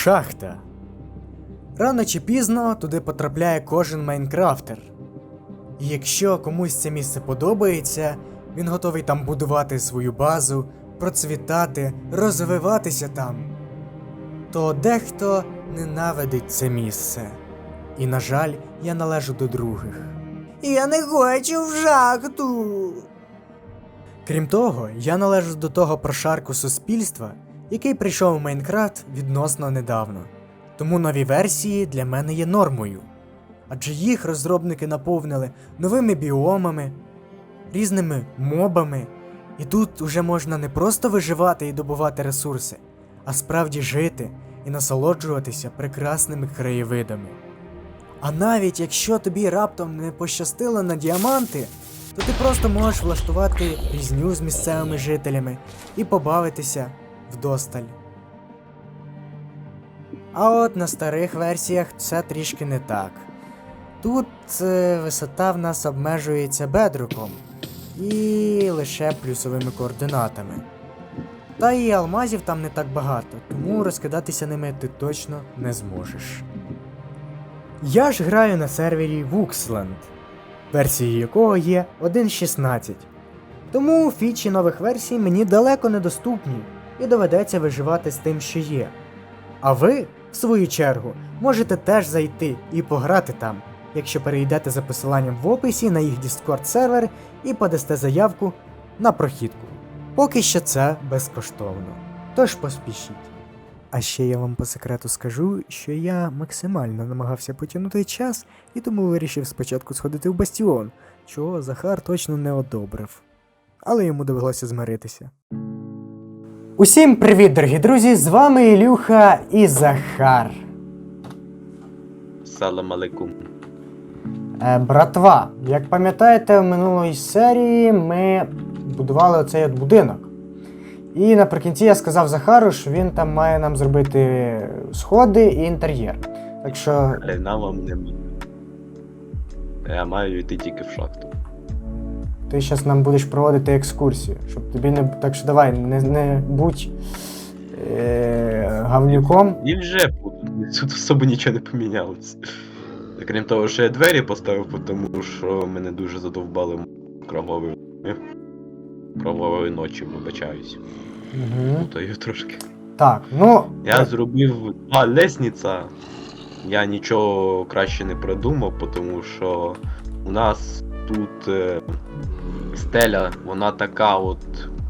Шахта. Рано чи пізно туди потрапляє кожен майнкрафтер. І якщо комусь це місце подобається, він готовий там будувати свою базу, процвітати, розвиватися там, то дехто ненавидить це місце. І, на жаль, я належу до других. Я не хочу в шахту. Крім того, я належу до того прошарку суспільства, який прийшов у Майнкрафт відносно недавно. Тому нові версії для мене є нормою. Адже їх розробники наповнили новими біомами, різними мобами, і тут уже можна не просто виживати і добувати ресурси, а справді жити і насолоджуватися прекрасними краєвидами. А навіть якщо тобі раптом не пощастило на діаманти, то ти просто можеш влаштувати різню з місцевими жителями і побавитися вдосталь. А от на старих версіях це трішки не так. Тут е, висота в нас обмежується бедруком і лише плюсовими координатами. Та і алмазів там не так багато, тому розкидатися ними ти точно не зможеш. Я ж граю на сервері Wuxland, версії якого є 1.16. Тому фічі нових версій мені далеко недоступні і доведеться виживати з тим, що є. А ви, в свою чергу, можете теж зайти і пограти там, якщо перейдете за посиланням в описі на їх Discord сервер і подасте заявку на прохідку. Поки що це безкоштовно. Тож поспішіть. А ще я вам по секрету скажу, що я максимально намагався потягнути час і тому вирішив спочатку сходити в бастіон, чого Захар точно не одобрив. Але йому довелося змиритися. Усім привіт, дорогі друзі! З вами Ілюха і Захар. Салам алейкум. Е, братва, як пам'ятаєте, в минулої серії ми будували оцей от будинок. І наприкінці я сказав Захару, що він там має нам зробити сходи і інтер'єр. Так що Але на вам не. Я маю йти тільки в шахту. Ти зараз нам будеш проводити екскурсію, щоб тобі не. Так що давай, не, не будь е, гавнюком. І вже. Тут особо нічого не помінялося. Крім того, що я двері поставив, тому що мене дуже задовбали кроваві. Кровавої ночі, вибачаюсь. Угу. Путаю трошки. Так, ну. Я зробив а, лестниця. Я нічого краще не придумав, тому що у нас тут е, стеля, вона така от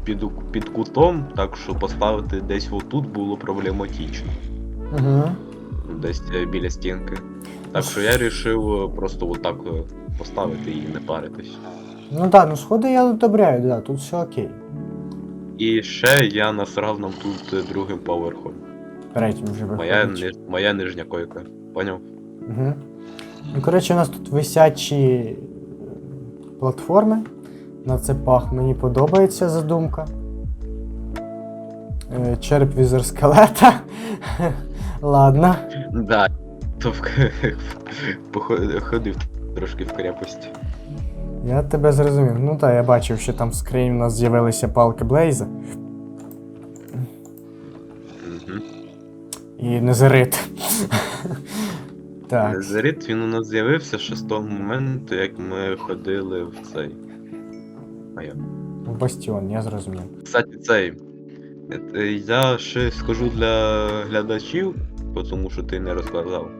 під, під кутом, так що поставити десь отут було проблематично. Угу. Десь е, біля стінки. Так що я вирішив просто отак е, поставити і не паритись. Ну так, ну сходи я одобряю, да, тут все окей. І ще я насрав нам тут е, другим поверхом. Третім вже. Моя, ниж- моя нижня койка. Поняв? Угу. Ну, коротше, у нас тут висячі е, платформи. На цепах мені подобається задумка. Е, Череп візер скелета. Ладно. Да. То походив ходив трошки в крепості. Я тебе зрозумів. Ну так, я бачив, що там в скрині у нас з'явилися палки Блейза і Незерит. так. Зарит він у нас з'явився ще з того моменту, як ми ходили в цей. А. В Бастіон, я зрозумів. Кстати, цей. е, Я ще скажу для глядачів, тому що ти не розказав.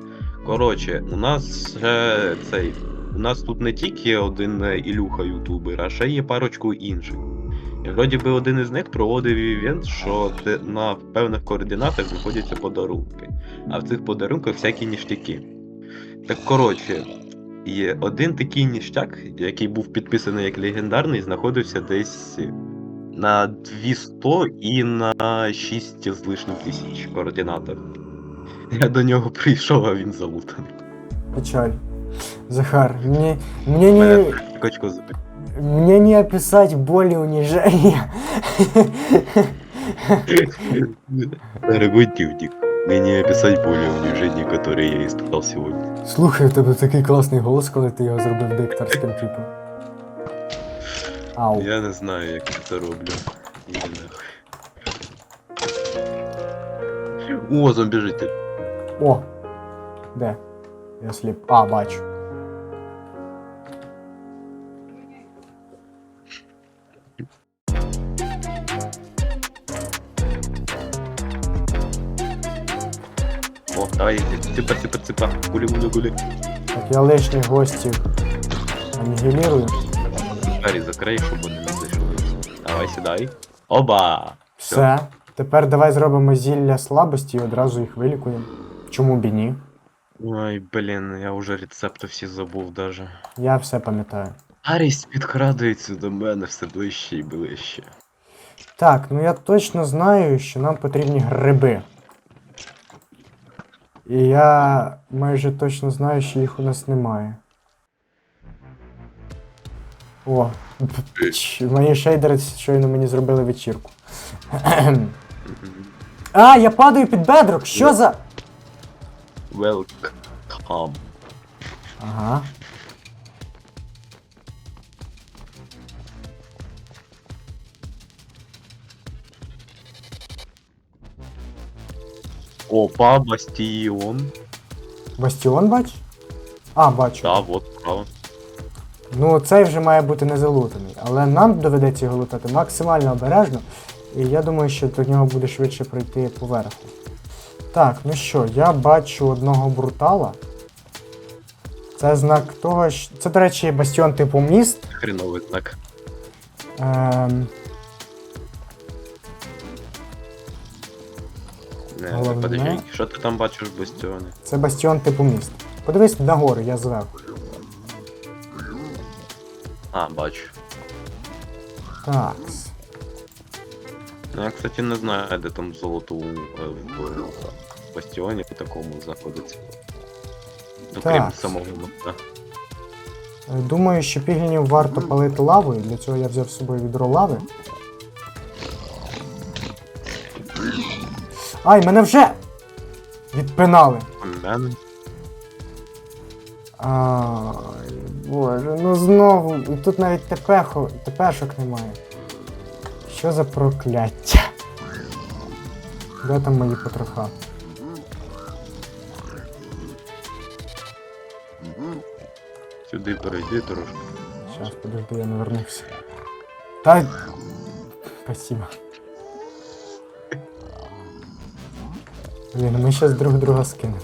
Коротше, у нас ще цей. У нас тут не тільки один е, Ілюха ютубер, а ще є парочку інших. І вроді би один із них проводив івент, що на певних координатах знаходяться подарунки. А в цих подарунках всякі ніштяки. Так коротше, є один такий ніштяк, який був підписаний як легендарний, знаходився десь на 200 і на 6 з лишнім тисяч координатах. Я до нього прийшов, а він залутаний. Печаль. Захар, мне, мне не, мне не описать боль и унижение. Дорогой дівдік, мені описать более униження, которое я испытал сегодня. Слухай, у тебе такий класний голос, коли ти його зробив дикторським типом. Ау. Я не знаю, як я це роблю. О, зомбіжитель. О! Де? Я сліп. А, бачу. Гули, гули, гули. Так я лишніх гостів анігілірую. Двері закрий, щоб вони не зайшли. Давай, сідай. Оба! Все. Тепер давай зробимо зілля слабості і одразу їх вилікуємо. Чому б і ні? Ой, блін, я вже рецепти всі забув даже. Я все пам'ятаю. Арість підкрадується до мене все ближче і ближче. Так, ну я точно знаю, що нам потрібні гриби. І я майже точно знаю, що їх у нас немає. О, мої шейдери щойно мені зробили вечірку. А, я падаю під бедрок! Що за. Welcome. Ага. Опа, бастіон. Бастіон бач? А, бачу. Да, вот, право. Ну, цей вже має бути не залутаний, але нам доведеться його лутати максимально обережно, і я думаю, що до нього буде швидше пройти поверху. Так, ну що, я бачу одного брутала. Це знак того, що. Це, до речі, бастіон типу міст. Хреновий знак. Ем... Не, Головне. не подожди. Що ти там бачиш в бастіоні? Це бастіон типу міст. Подивись нагору, я зверху. А, бачу. Так. Ну я, кстати, не знаю, де там золото е, в бастіоні такому знаходиться. Ну, Так. крім самого моста. Е, Думаю, що піглінів варто палити лавою. Для цього я взяв з собою відро лави. Ай, мене вже відпинали. Мене. Ай, боже, ну знову. І тут навіть тепехо, тепешок немає. Що за прокляття? Де там мої потроха? Сюди перейди трошки. Сейчас, подожди, я навернувся. Та... Спасибо. Блін, ми зараз друг друга скинемо.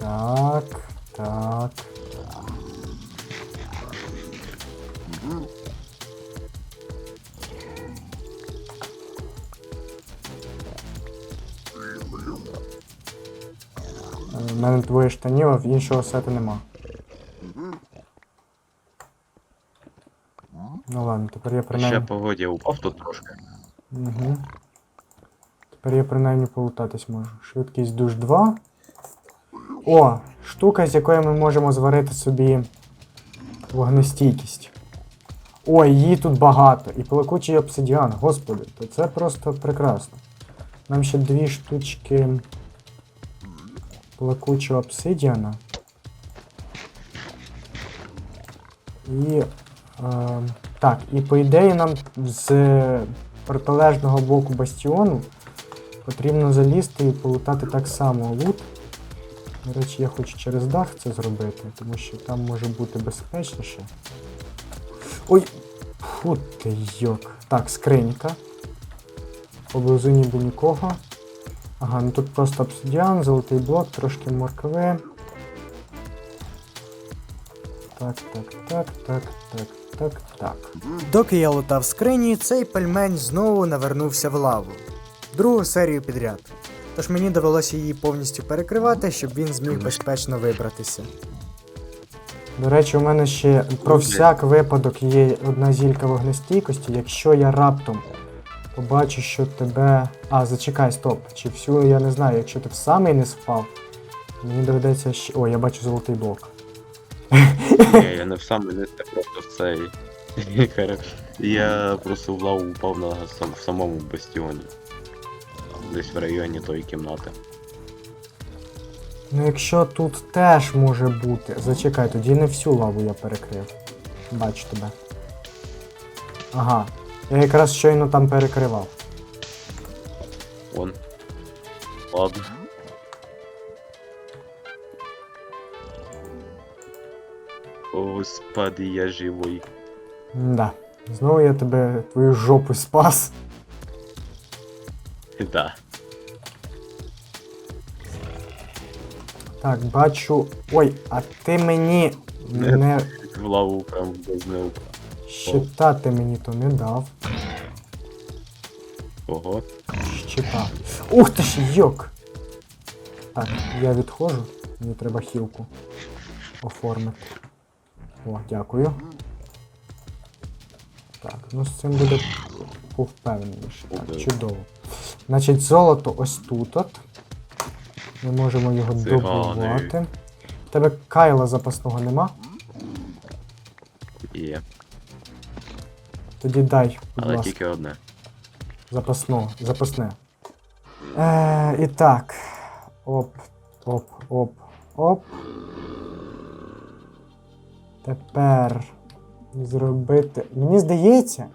Так, так. У мене двоє штанів, а в іншого сету нема. Ну ладно, тепер я Ще принаймні. погоді упав тут трошки. Угу. Тепер я принаймні полутатись можу. Швидкість душ 2. О! Штука, з якої ми можемо зварити собі вогнестійкість. Ой, її тут багато. І плакучий обсидіан, господи, то це просто прекрасно. Нам ще дві штучки плакучого обсидіана. І. Е, так, і по ідеї нам з протилежного боку бастіону потрібно залізти і полутати так само лут. До речі, я хочу через дах це зробити, тому що там може бути безпечніше. Ой! Фу ти йок. Так, скринька. Поблизу ніби нікого. Ага, ну тут просто обсидіан, золотий блок, трошки моркви. Так, так, так, так, так, так, так. Доки я лутав скрині, цей пельмень знову навернувся в лаву. Другу серію підряд. Тож мені довелося її повністю перекривати, щоб він зміг безпечно вибратися. До речі, у мене ще про всяк випадок є одна зілька вогнестійкості. Якщо я раптом побачу, що тебе. А, зачекай, стоп. Чи всю я не знаю, якщо ти в самий не впав, мені доведеться ще. О, я бачу золотий блок. Ні, я не в саме не це просто в цей. Я просто в лаву упав на сам, в самому бастіоні. Десь в районі тої кімнати. Ну якщо тут теж може бути. Зачекай, тоді не всю лаву я перекрив. Бачу тебе. Ага. Я якраз щойно там перекривав. Вон. Ладно. Господи, я живой. Да. Знову я тебе твою жопу спас. Да. Так, бачу. Ой, а ти мені Не. не В лаву прям без неук. щита ти мені то не дав. Ого. Щита. Ух ти ж йок! Так, я відходжу. Мені треба хілку оформити. О, дякую. Так, ну з цим буде повпевненіше. Так, чудово. Значить, золото ось тут от. Ми можемо його добувати. У тебе кайла запасного нема? Є. Тоді дай, будь Але ласка. тільки одне. Запасного, запасне. Е, і так. Оп, оп, оп, оп. Тепер зробити. Мені здається,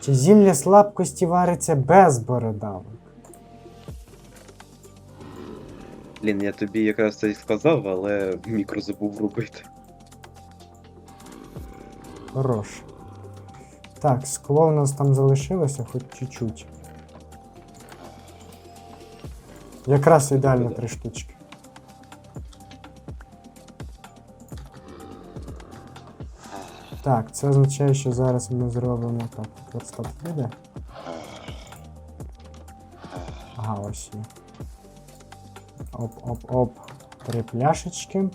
чи зілля слабкості вариться без бородавок. Блін, я тобі якраз це і сказав, але мікро забув робити. Хорош. Так, скло у нас там залишилося, хоч чуть-чуть. Якраз ідеально три штучки. Так, це означає, що зараз ми зробимо так. Верстат буде. Ага, ось є. Оп-оп-оп. Три пляшечки.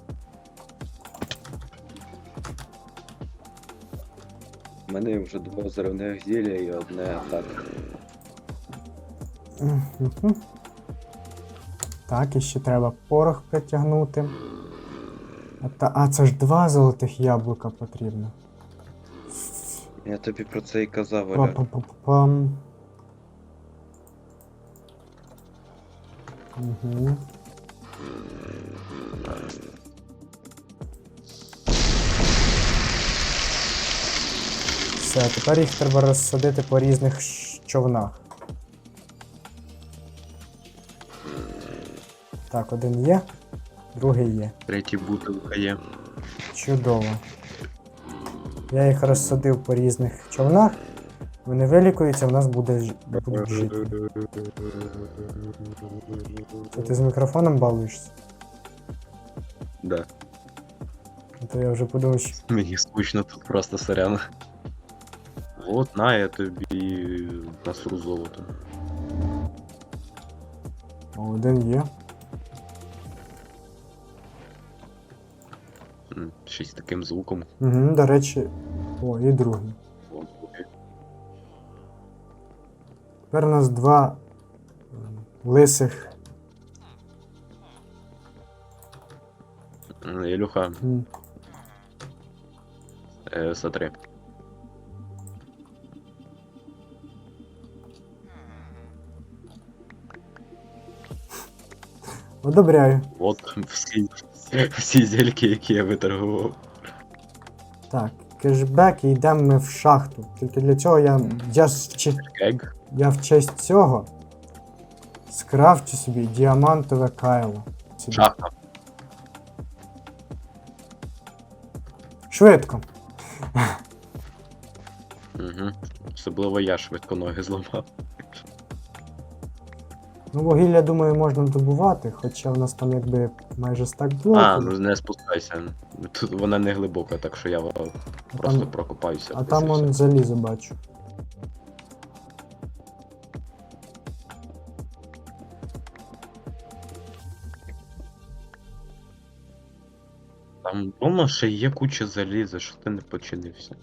У мене вже два зелених зілля і одне так. Так, і ще треба порох притягнути. А, та, а це ж два золотих яблука потрібно. Я тобі про це і казав, Оля. Па-па-па-пам. Угу. Все, тепер їх треба розсадити по різних човнах. Так, один є, другий є. Третій бутилка є. Чудово. Я їх розсадив по різних човнах. Вони вилікуються, в нас буде ж- будуть жити. Це ти з мікрофоном балуєшся? Да. А то я вже подумав, що. Мені скучно тут просто сорян. От, на, я тобі насру золото. О, один є. Щось з таким звуком. Угу, до речі. О, і другий. Тепер у нас два лисих. Ілюха, м, е, сотри. Одобряю. От всі, зельки, які я виторгував. Так, кешбек і йдемо ми в шахту. Тільки для цього я. Я, ж чи- Кег. я в честь цього скрафчу собі діамантове кайло. Шахта. Швидко. Угу. Особливо я швидко ноги зламав. Ну, вугілля, думаю, можна добувати, хоча в нас там якби майже стак блоків. А, ну не спускайся. Тут вона не глибока, так що я а просто там, прокопаюся. а там он залізо бачу. Там вдома ще є куча заліза, що ти не починився.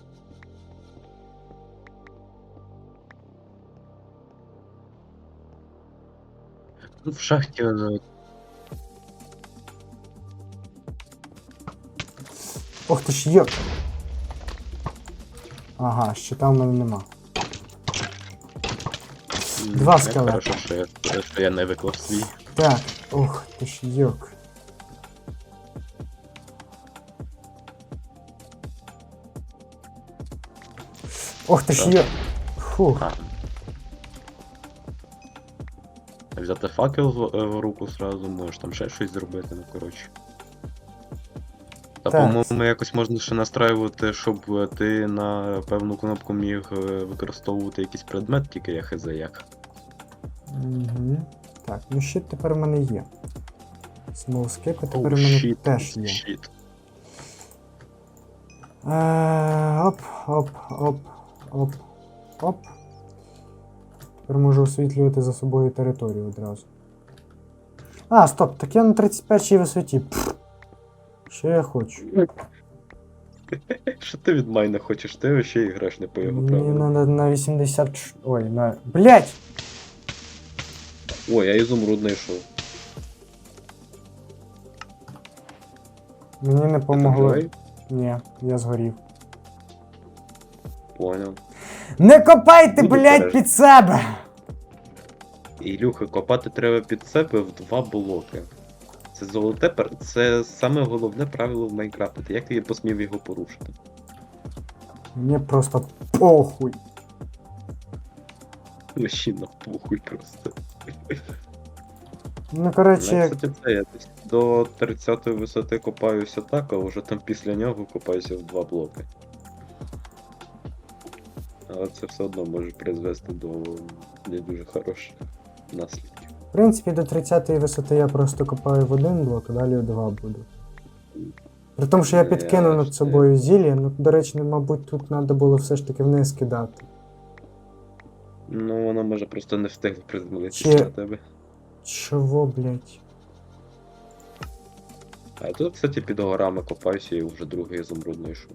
Ну, в шахті е, Ох ти ж є. Ага, щита в мене нема. Два як скелети. Хорошо, що я, що я не виклав свій. Так, ох ти ж йок. Ох ти ж йок. Фух. А. взяти факел в, е, в руку сразу, можеш там ще щось зробити, ну коротше. Та, по-моєму, якось можна ще настраювати, щоб е, ти на певну кнопку міг е, використовувати якийсь предмет, тільки я хз як. Угу. Так, ну щит тепер в мене є. Смолскипи тепер в мене щит, теж є. щит. Е, оп, оп, оп, оп, оп. Тепер можу освітлювати за собою територію одразу. А, стоп, так я на 31 висоті. Пф. Що я хочу? Що ти від мене хочеш? Ти ще і граш не по його Мені правилам. надо на 80. ш- Ой, на. Блять! Ой, я ізумруд знайшов. Мені не помогло. Ні, я згорів. Поняв. Не копайте, Буду блять, під себе! Ілюха, копати треба під себе в два блоки. Це золоте пер... це саме головне правило в Майнкрафті. Як ти посмів його порушити? Мені просто похуй. Вообще на похуй просто. Ну, Ну, коротше, я, кстати, це я десь до 30 висоти копаюся так, а вже там після нього копаюся в два блоки. Але це все одно може призвести до не дуже хороших наслідків. в принципі, до 30-ї висоти я просто копаю в один блок, а далі в два буду. При тому, що я Ну, підкинув над собою зілля, ну, до речі, мабуть, тут треба було все ж таки вниз кидати. Ну, воно може просто не встигло приземлитися Чи- на тебе. Чого, блять? А я тут, кстати, під горами копаюся і вже другий ізумруд знайшов.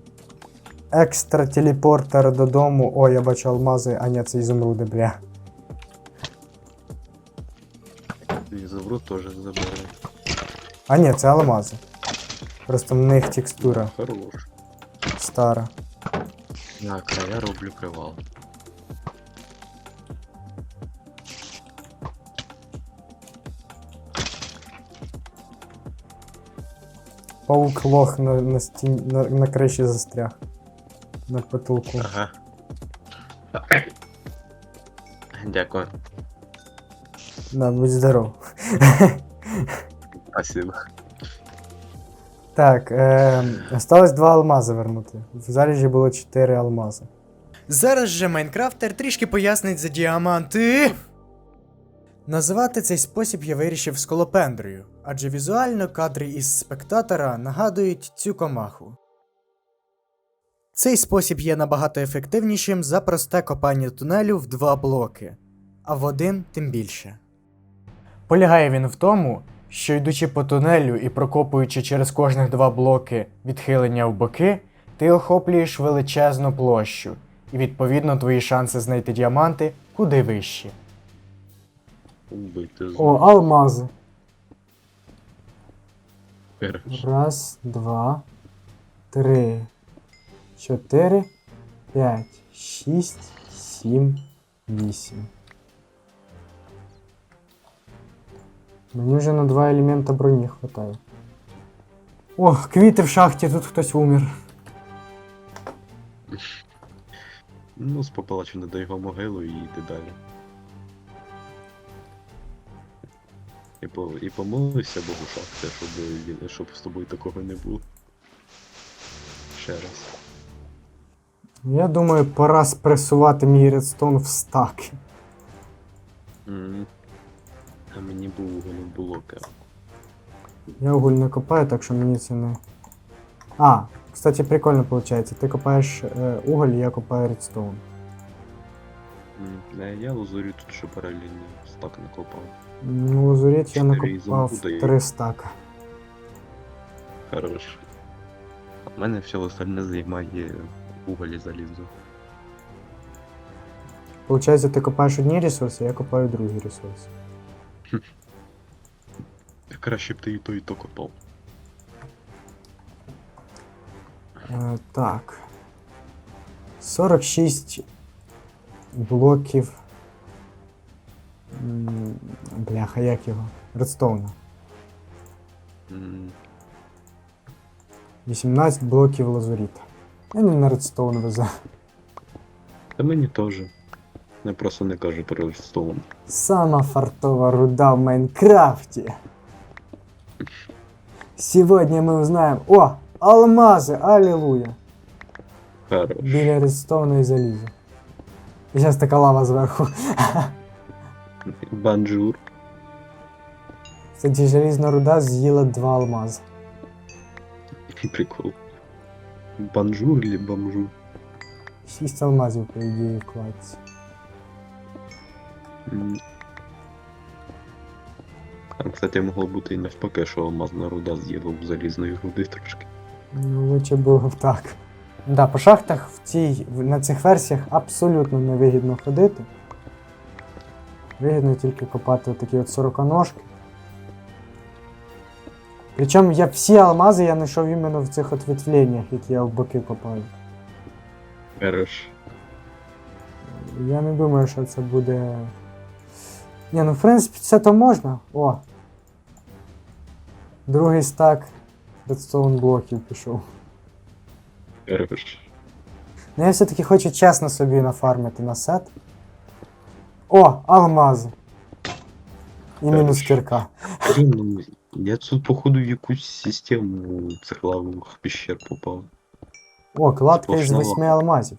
Екстра телепортер додому. О, я бачу алмази, а ні, це ізумруди, бля. Ізумруд теж забирає. А ні, це алмази. Просто в них текстура Хорош. стара. Так, а я роблю привал. Паук лох на, на, стін, на, на криші застряг. На потолку. Ага. Дякую. Да, будь здоров. Спасибо. Так, е, осталось два алмази вернути. В залежі було 4 алмази. Зараз же Майнкрафтер трішки пояснить за діаманти. Називати цей спосіб я вирішив сколопендрою, адже візуально кадри із спектатора нагадують цю комаху. Цей спосіб є набагато ефективнішим за просте копання тунелю в два блоки, а в один тим більше. Полягає він в тому, що йдучи по тунелю і прокопуючи через кожних два блоки відхилення в боки, ти охоплюєш величезну площу, і відповідно твої шанси знайти діаманти куди вищі. Убити з О, алмази. Раз, два, три, чотири, п'ять, шість, сім, вісім. Мені вже на два елемента броні хватає. О, квіти в шахті, тут хтось умер. Ну, спопалачу до його могилу і йти далі. І, по, і помолився Богу шахти, щоб, щоб з тобою такого не було. Ще раз. Я думаю, пора спресувати мій редстон в стак. М. А мені був не було ка. Я уголь не копаю, так що мені це не. А, кстати, прикольно виходить. Ти копаєш е, уголь, я копаю редстоун. М, е, Я лазурю тут ще паралельно стак накопав. Ну, лазурит я Чотири накопав ізумруда і- три стака. Хорош. А в мене все остальне займає уголь і залізо. Получається, ти копаєш одні ресурси, я копаю другі ресурси. Краще б ти і то, і то копав. Е, так. 46 блоків. М, Бляха, як його? Редстоуна. М, 18 блоків лазуріта. Мені на редстоун везе. Та мені теж. Я просто не кажу про Редстоун. Сама фартова руда в Майнкрафте. Сегодня мы узнаем... О! Алмазы! Аллилуйя! Хорош. Біля редстоуна і заліза. І зараз така лава зверху. Банджур. Кстати, залізна руда з'їла два алмази. Прикол. Банджур или бомжур? Шість алмазів, по ідеї. М. А, кстати, могло бути і навпаки, що алмазна руда з'їла в залізної руди трошки. Ну, лучше було б так. Да, по шахтах в цій, в- на цих версіях абсолютно невигідно ходити. Вигідно тільки копати такі от сороконожки. Причому я всі алмази я знайшов іменно в цих от відтвленнях, які я в боки копаю. Хорош. Я не думаю, що це буде. Ні, ну в принципі це то можна. О. Другий стак редстоун блоків пішов. Хорош. Ну я все-таки хочу чесно собі нафармити на сет. О, алмази. І мінус кірка. Блін, я тут, походу, в якусь систему цих лавових піщер попав. О, кладка із восьми алмазів.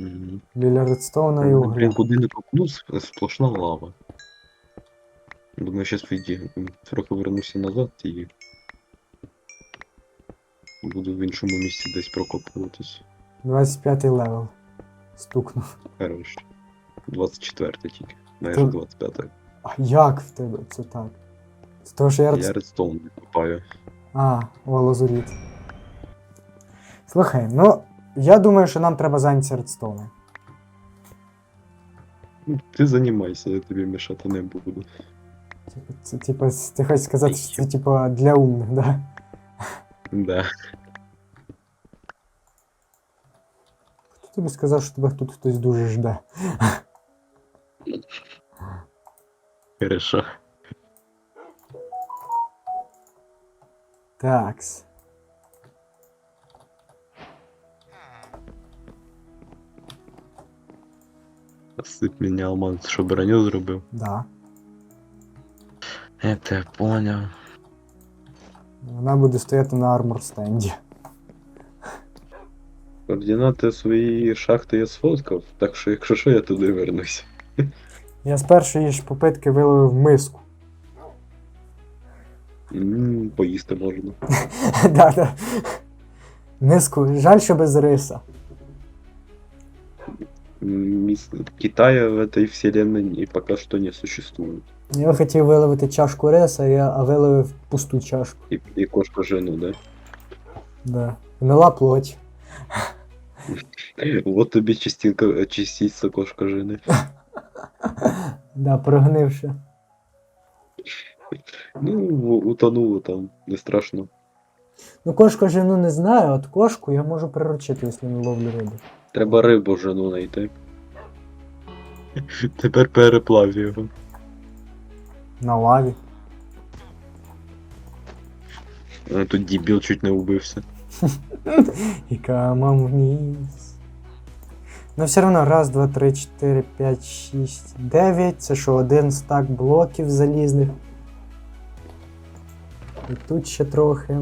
Мгм. Біля редстоуна і Ну, угля. Блін, куди не копну, с- сплошна лава. Думаю, зараз вийді, трохи вернуся назад і буду в іншому місці десь прокопуватись. 25 левел. Стукнув. Хорош. 24 тільки. Майже Тут- 25. А як в тебе це так? З того, що я Я редстоун. редстоун не копаю. А, о, лазуріт. Слухай, ну, я думаю, що нам треба зайнятися редстоуном. Ну, Ти займайся, я тобі мішати не буду. Типа, Це, типа, с- ти хочеш сказати, що це типа для умних, да? Да. Хто тобі сказав, що тебе тут хтось дуже жде? Хорошо. Такс. Сип мені алмаз, що броню зробив. Да. Это Я поняв. Вона буде стояти на армор стенді. Координати своєї шахти я сфоткав, так що якщо що, я туди вернусь. Я з першої ж попитки виловив миску. М, Поїсти можна. да, да. Миску, жаль, що без риса. Міс- Китая в этой вселенной пока что не существует. Я хотів виловити чашку риса, я, а виловив пусту чашку. И, и кошка жену, да? Да. Гнила плоть. Вот тебе частинка, частица кошка жены. Да, прогнивши. Ну, утонула там, не страшно. Ну, кошку жену не знаю, от кошку я можу приручити, якщо не ловлю рибу. Треба рибу жену знайти. Тепер переплав його. На лаві. А Тут дебіл чуть не убився. І камам вниз. Ну все одно, раз, два, три, чотири, п'ять, шість, дев'ять. Це що, один стак блоків залізних. І тут ще трохи.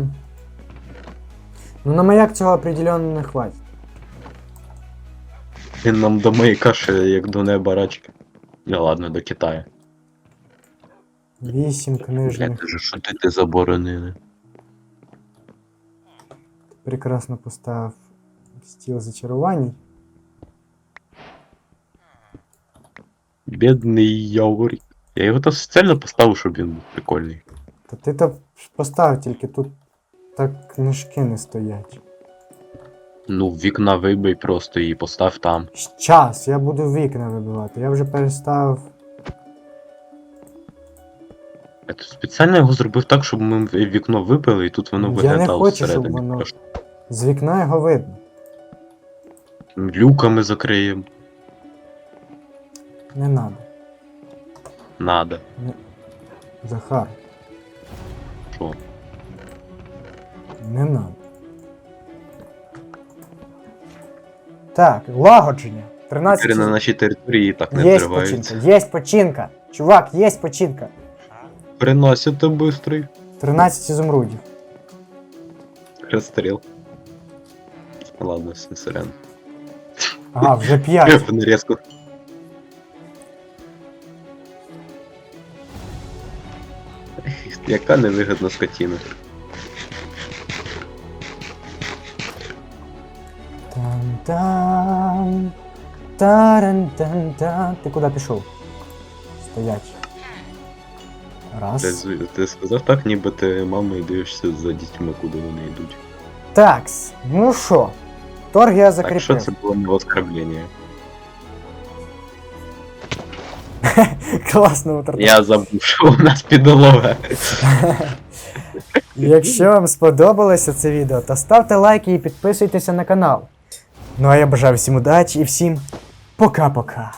Ну на маяк цього определенно не хватить. Він нам до моєї каші, як до неба рачки. Не ладно, до Китаю. Вісім Блядь, книжних. що ти, ти заборонили? Прекрасно поставив стіл зачарувань. Бідний Яворік. Я його там спеціально поставив, щоб він був прикольний. Та ти то постав, тільки тут так книжки не стоять. Ну, вікна вибий просто і постав там. Щас, я буду вікна вибивати. Я вже перестав. Я тут спеціально його зробив так, щоб ми вікно вибили, і тут воно Я не виглядало хочу, щоб всередині. воно- З вікна його видно. Люками закриємо. Не надо. Надо. Захар, Що? не надо. Так, лагодження. 13 Тепер на ізумрудів. нашій території і так не Є взриваються. починка, є починка. Чувак, є починка. Приносите бистрий 13 ізумрудів. розстріл. Ладно, все сорян. Ага, вже 5. Нарізку. Яка невигідна скотіна. Тан-тан, таран-тан-тан. Ти куди пішов? Стоять. Ти, Раз. з- ти сказав так, ніби ти мама і дивишся за дітьми, куди вони йдуть. Такс. Ну що? Торг я Так що закріпив. це було не оскорблення? Класно утро. Я забув, що у нас підлога. Якщо вам сподобалося це відео, то ставте лайки і підписуйтеся на канал. Ну а я бажаю всім удачі і всім пока-пока.